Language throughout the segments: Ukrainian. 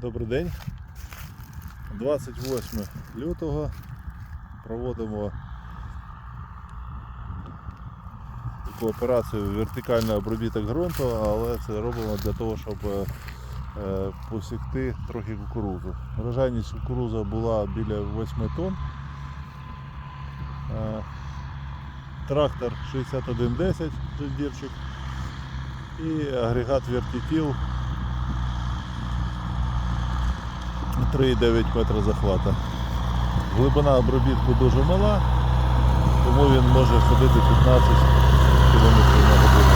Добрий день. 28 лютого проводимо таку операцію вертикальний обробіток ґрунту, але це робимо для того, щоб е, е, посікти трохи кукурудзу. Врожайність кукурудзи була біля 8 тонн. Е, Трактор 6110 жильдірчик і агрегат вертитіл 3,9 метра захвата. Глибина обробітку дуже мала, тому він може ходити 15 км на годину.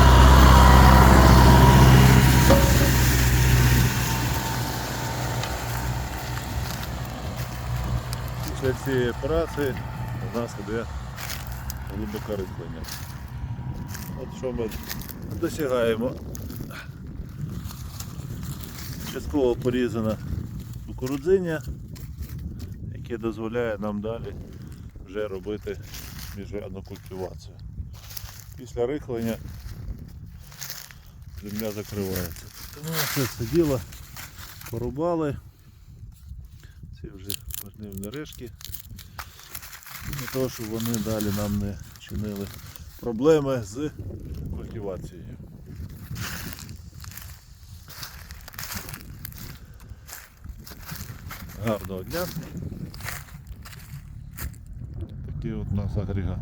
Після цієї операції у нас іде глибоке рихлення. От що ми досягаємо. Частково порізана кукурудзиння, яке дозволяє нам далі вже робити міжрядну культивацію. Після рихлення земля закривається. Тому це все діло порубали. Ці вже пожнивні решки. Для того, щоб вони далі нам не чинили проблеми з культивацією. Гарного дня. Такий от у нас агрегат.